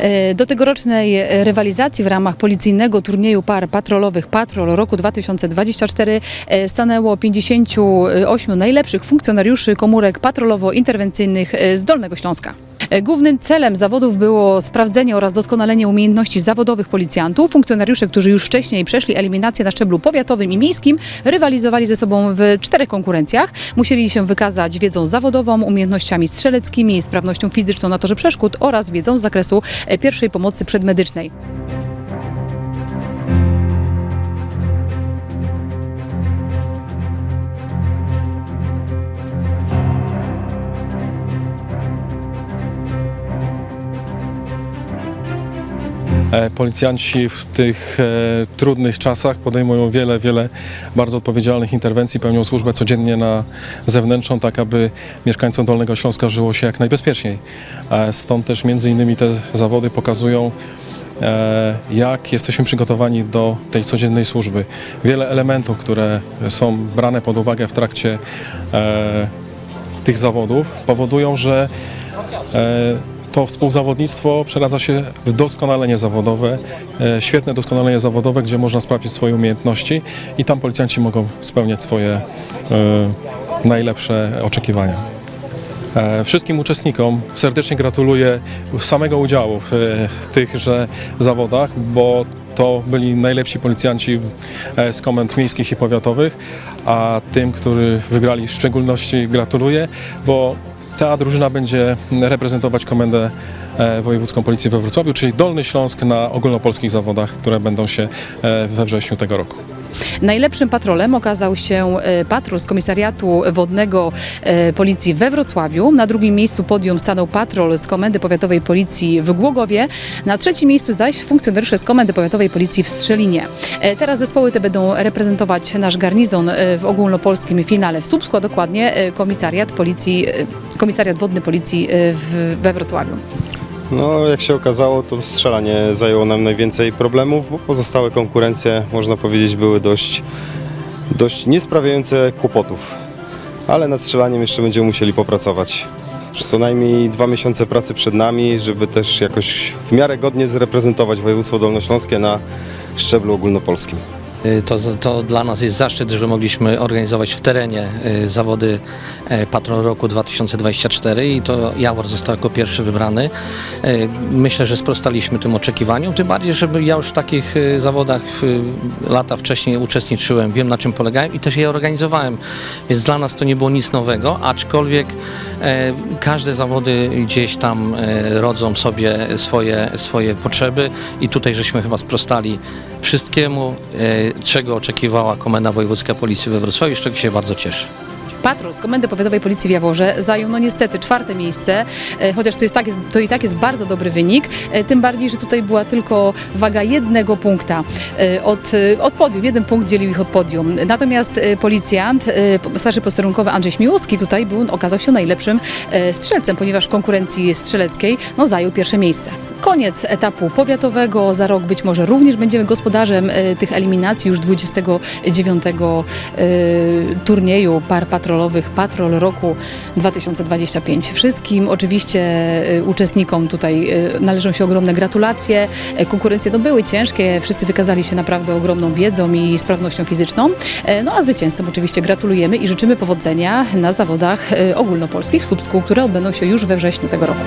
E, Do tegorocznej rywalizacji w ramach policyjnego turnieju par patrolowych Patrol roku 2024 e, stanęło 58 najlepszych funkcjonariuszy komórek patrolowo-interwencyjnych e, z Dolnego Śląska. E, Głównym celem zawodów było sprawdzenie oraz doskonalenie umiejętności zawodowych policjantów. Funkcjonariusze, którzy już wcześniej przeszli eliminację na szczeblu powiatowym i miejskim, rywalizowali ze sobą w czterech konkurencjach. Musieli się wykazać wiedzą zawodową, umiejętnościami strzeleckimi, sprawnością fizyczną na torze przeszkód oraz wiedzą z zakresu e, pierwszej pomocy przedmedycznej. Policjanci w tych e, trudnych czasach podejmują wiele, wiele bardzo odpowiedzialnych interwencji, pełnią służbę codziennie na zewnętrzną, tak aby mieszkańcom Dolnego Śląska żyło się jak najbezpieczniej. E, Stąd też między innymi te zawody pokazują, e, jak jesteśmy przygotowani do tej codziennej służby. Wiele elementów, które są brane pod uwagę w trakcie e, tych zawodów powodują, że e, to współzawodnictwo przeradza się w doskonalenie zawodowe, e, świetne doskonalenie zawodowe, gdzie można sprawdzić swoje umiejętności i tam policjanci mogą spełniać swoje e, najlepsze oczekiwania. E, Wszystkim uczestnikom serdecznie gratuluję samego udziału w tychże zawodach, bo to byli najlepsi policjanci z komend miejskich i powiatowych, a tym, którzy wygrali w szczególności gratuluję, bo ta drużyna będzie reprezentować komendę e, wojewódzką policji we Wrocławiu, czyli Dolny Śląsk na ogólnopolskich zawodach, które będą się e, we wrześniu tego roku. Najlepszym patrolem okazał się e, patrol z Komisariatu Wodnego e, Policji we Wrocławiu. Na drugim miejscu podium stanął patrol z Komendy Powiatowej Policji w Głogowie. Na trzecim miejscu zaś funkcjonariusze z Komendy Powiatowej Policji w Strzelinie. E, Teraz zespoły te będą reprezentować nasz garnizon w ogólnopolskim finale w Słupsku, a dokładnie Komisariat Policji, Komisariat Wodny Policji we Wrocławiu. No, jak się okazało, to strzelanie zajęło nam najwięcej problemów, bo pozostałe konkurencje, można powiedzieć, były dość, dość niesprawiające kłopotów. Ale nad strzelaniem jeszcze będziemy musieli popracować. Co najmniej dwa miesiące pracy przed nami, żeby też jakoś w miarę godnie zreprezentować województwo dolnośląskie na szczeblu ogólnopolskim. Y, To, to dla nas jest zaszczyt, że mogliśmy organizować w terenie y, zawody y, Patron Roku 2024 i to Jawor został jako pierwszy wybrany. Y, Myślę, że sprostaliśmy tym oczekiwaniom, tym bardziej, że ja już w takich zawodach lata wcześniej uczestniczyłem, wiem na czym polegają i też je organizowałem, więc dla nas to nie było nic nowego, aczkolwiek e, każde zawody gdzieś tam e, rodzą sobie swoje, swoje potrzeby i tutaj żeśmy chyba sprostali wszystkiemu, e, czego oczekiwała Komenda Wojewódzka Policji we Wrocławiu, z czego się bardzo cieszę. Patrol z Komendy Powiatowej Policji w Jaworze zajął no niestety czwarte miejsce, e, chociaż to, jest tak, to i tak jest bardzo dobry wynik, e, tym bardziej, że tutaj była tylko waga jednego punkta e, od, od podium, jeden punkt dzielił ich od podium. Natomiast policjant, po- starszy posterunkowy Andrzej Śmiłowski tutaj był, okazał się najlepszym strzelcem, ponieważ w konkurencji strzeleckiej no, zajął pierwsze miejsce. Koniec etapu powiatowego, za rok być może również będziemy gospodarzem tych eliminacji już 29 e, turnieju par Patrol roku 2025. Wszystkim oczywiście e, uczestnikom tutaj e, należą się ogromne gratulacje. E, Konkurencje no, były ciężkie, wszyscy wykazali się naprawdę ogromną wiedzą i sprawnością fizyczną. E, No a zwycięzcom oczywiście gratulujemy i życzymy powodzenia na zawodach e, ogólnopolskich w Słupsku, które odbędą się już we wrześniu tego roku.